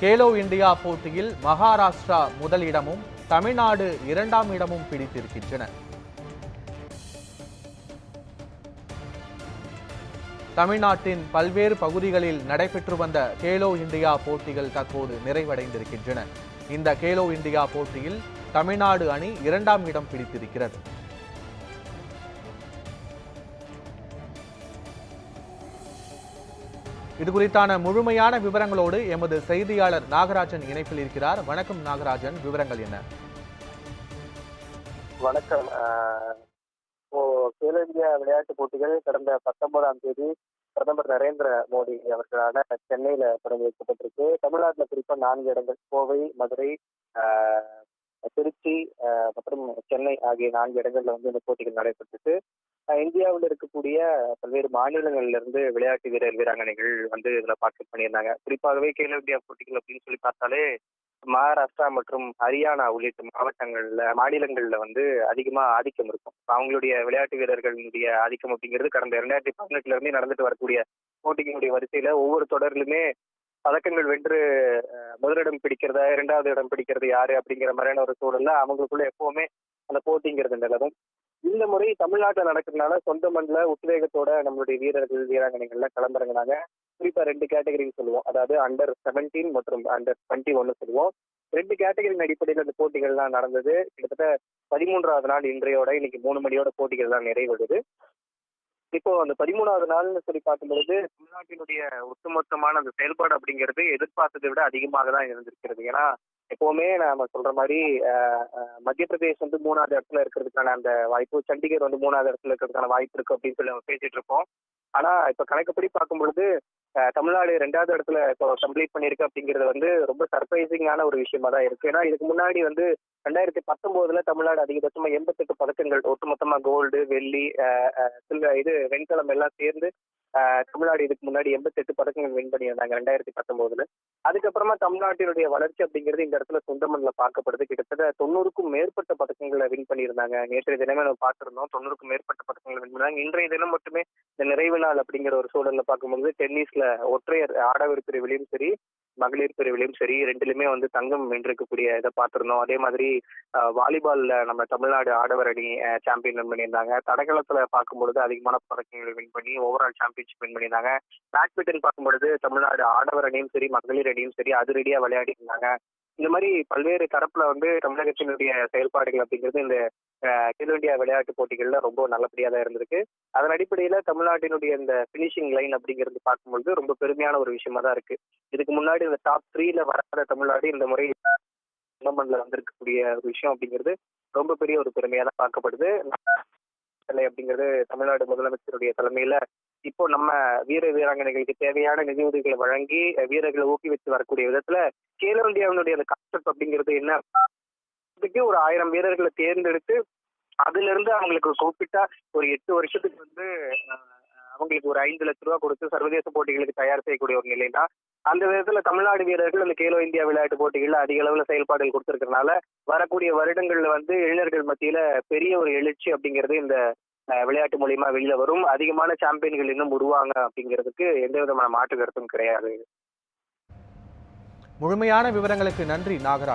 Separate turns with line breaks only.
Khelo India போட்டியில் மகாராஷ்டிரா முதலிடமும் தமிழ்நாடு இரண்டாம் இடமும் பிடித்திருக்கின்றன. தமிழ்நாட்டின் பல்வேறு பகுதிகளில் நடைபெற்று வந்த கேலோ இந்தியா போட்டிகள் தற்போது நிறைவடைந்திருக்கின்றன. இந்த கேலோ இந்தியா போட்டியில் தமிழ்நாடு அணி இரண்டாம் இடம் பிடித்திருக்கிறது. இது குறித்தான முழுமையான விவரங்களோடு எமது செய்தியாளர் நாகராஜன் இணைப்பில் இருக்கிறார். வணக்கம் நாகராஜன். விவரங்கள் என்ன?
வணக்கம். ஆஹ் இப்போ கேலோ இந்தியா விளையாட்டுப் போட்டிகள் கடந்த பத்தொன்பதாம் தேதி பிரதமர் நரேந்திர மோடி அவர்களான சென்னையில தொடங்கி வைக்கப்பட்டிருக்கு. தமிழ்நாட்டுல குறிப்பா நான்கு இடங்கள் கோவை மதுரை ஆஹ் திருச்சி ஆஹ் மற்றும் சென்னை ஆகிய நான்கு இடங்கள்ல வந்து இந்த போட்டிகள் நடைபெற்றிருக்கு. இந்தியாவில் இருக்கக்கூடிய பல்வேறு மாநிலங்கள்ல இருந்து விளையாட்டு வீரர் வீராங்கனைகள் வந்து இதுல பார்க்க பண்ணியிருந்தாங்க. குறிப்பாகவே கேலோ இந்தியா போட்டிகள் அப்படின்னு சொல்லி பார்த்தாலே மகாராஷ்டிரா மற்றும் ஹரியானா உள்ளிட்ட மாவட்டங்கள்ல மாநிலங்கள்ல வந்து அதிகமா ஆதிக்கம் இருக்கும். அவங்களுடைய விளையாட்டு வீரர்களுடைய ஆதிக்கம் அப்படிங்கிறது கடந்த இரண்டாயிரத்தி பதினெட்டுல இருந்தே நடந்துட்டு வரக்கூடிய போட்டிகளுடைய வரிசையில ஒவ்வொரு தொடர்லுமே பதக்கங்கள் வென்று அஹ், முதலிடம் பிடிக்கிறதா இரண்டாவது இடம் பிடிக்கிறது யாரு அப்படிங்கிற மாதிரியான ஒரு சூழல்ல அவங்களுக்குள்ள எப்பவுமே அந்த போட்டிங்கிறது நிலவும். இந்த முறை தமிழ்நாட்டில் நடக்கிறதுனால சொந்த மண்ணில் உத்வேகத்தோட நம்மளுடைய வீரர்கள் வீராங்கனைகள்ல களமிறங்கினாங்க குறிப்பா ரெண்டு கேட்டகரின்னு சொல்லுவோம். அதாவது அண்டர் 17 மற்றும் அண்டர் டுவெண்ட்டி ஒன்னு சொல்லுவோம். ரெண்டு கேட்டகரியின் அடிப்படையில் அந்த போட்டிகள்லாம் நடந்தது. கிட்டத்தட்ட பதிமூன்றாவது நாள் இன்றையோட இன்னைக்கு மூணு மணியோட போட்டிகள் தான் நிறைவடைது இப்போ அந்த பதிமூணாவது நாள்னு சொல்லி பார்க்கும்பொழுது தமிழ்நாட்டினுடைய ஒட்டுமொத்தமான அந்த செயல்பாடு அப்படிங்கிறது எதிர்பார்த்ததை விட அதிகமாக தான் இருந்திருக்கிறது. ஏன்னா எப்பவுமே நாம சொல்ற மாதிரி மத்திய பிரதேஷ் வந்து மூணாவது இடத்துல இருக்கிறதுக்கான அந்த வாய்ப்பு சண்டிகர் வந்து மூணாவது இடத்துல இருக்கிறதுக்கான வாய்ப்பு இருக்கு அப்படின்னு சொல்லி நம்ம பேசிட்டு இருக்கோம் ஆனா இப்ப கணக்குப்படி பார்க்கும் பொழுது தமிழ்நாடு ரெண்டாவது இடத்துல இப்போ கம்ப்ளீட் பண்ணியிருக்கு அப்படிங்கிறது வந்து ரொம்ப சர்ப்ரைசிங்கான ஒரு விஷயமா தான் இருக்கு. ஏன்னா இதுக்கு முன்னாடி வந்து ரெண்டாயிரத்தி பத்தொன்பதுல தமிழ்நாடு அதிகபட்சமா எண்பத்தெட்டு பதக்கங்கள் ஒட்டுமொத்தமா கோல்டு வெள்ளி சில்வர் இது வெண்கலம் எல்லாம் சேர்ந்து தமிழ்நாடு இதுக்கு முன்னாடி எண்பத்தெட்டு பதக்கங்கள் வின் பண்ணியிருந்தாங்க ரெண்டாயிரத்தி பத்தொன்பதுல அதுக்கப்புறமா தமிழ்நாட்டினுடைய வளர்ச்சி அப்படிங்கிறது இந்த இடத்துல சொந்த மண்ணில் பார்க்கப்படுது. கிட்டத்தட்ட தொண்ணூறுக்கும் மேற்பட்ட பதக்கங்களை வின் பண்ணியிருந்தாங்க. நேற்றைய தினமே நம்ம பார்த்திருந்தோம். தொண்ணூறுக்கும் மேற்பட்ட பதக்கங்களை வின் பண்ணாங்க. இன்றைய தினம் மட்டுமே இந்த நிறைவு நாள் அப்படிங்கிற ஒரு சூழல்ல பார்க்கும்போது டென்னிஸ்ல ஒற்றையர் ஆடவர் பிரிவிலையும் சரி மகளிர் பிரிவிலையும் சரி ரெண்டுலயுமே வந்து தங்கம் வென்றிருக்கக்கூடிய இதை பார்த்திருந்தோம். அதே மாதிரி வாலிபால்ல நம்ம தமிழ்நாடு ஆடவர் அணி சாம்பியன் வின் பண்ணியிருந்தாங்க. தடகளத்துல பார்க்கும்பொழுது அதிகமான பதக்கங்களை வின் பண்ணி ஓவரால் சாம்பியன்ஷிப் வின் பண்ணியிருந்தாங்க. பேட்மிண்டன் பார்க்கும்பொழுது தமிழ்நாடு ஆடவர் அணியும் சரி மகளிர் அணியும் சரி அதிரடியா விளையாடி இருந்தாங்க இந்த மாதிரி பல்வேறு தரப்புல வந்து தமிழகத்தினுடைய செயல்பாடுகள் அப்படிங்கிறது இந்த அஹ், கேலோ இந்தியா விளையாட்டு போட்டிகள்ல ரொம்ப நல்லபடியா தான் இருந்திருக்கு. அதன் அடிப்படையில தமிழ்நாட்டினுடைய இந்த பினிஷிங் லைன் அப்படிங்கிறது பார்க்கும்பொழுது ரொம்ப பெருமையான ஒரு விஷயமா தான் இருக்கு. இதுக்கு முன்னாடி இந்த டாப் த்ரீல வராத தமிழ்நாடு இந்த முறை டோர்னமெண்ட்ல வந்திருக்கக்கூடிய ஒரு விஷயம் அப்படிங்கிறது ரொம்ப பெரிய ஒரு பெருமையா தான் பார்க்கப்படுது. சிலை அப்படிங்கிறது தமிழ்நாடு முதலமைச்சருடைய தலைமையில இப்போ நம்ம வீர வீராங்கனைகளுக்கு தேவையான நிதியுதவிகளை வழங்கி வீரர்களை ஊக்குவித்து வரக்கூடிய விதத்துல கேலோ இந்தியாவினுடைய அந்த கான்செப்ட் அப்படிங்கிறது என்ன? ஒரு ஆயிரம் வீரர்களை தேர்ந்தெடுத்து அதுல இருந்து அவங்களுக்கு கூப்பிட்டா ஒரு எட்டு வருஷத்துக்கு வந்து அவங்களுக்கு ஒரு ஐந்து லட்ச ரூபா கொடுத்து சர்வதேச போட்டிகளுக்கு தயார் செய்யக்கூடிய ஒரு நிலை தான் அந்த விதத்துல தமிழ்நாடு வீரர்கள் அந்த கேலோ இந்தியா விளையாட்டு போட்டிகள்ல அதிக அளவுல செயல்பாடுகள் கொடுத்திருக்கிறதுனால வரக்கூடிய வருடங்கள்ல வந்து இளைஞர்கள் மத்தியில பெரிய ஒரு எழுச்சி அப்படிங்கிறது இந்த விளையாட்டு மூலியமா வெளியில வரும். அதிகமான சாம்பியன்கள் இன்னும் உருவாங்க அப்படிங்கிறதுக்கு எந்த விதமான மாற்று கருத்தும் கிடையாது.
முழுமையான விவரங்களுக்கு நன்றி நாகராஜ்.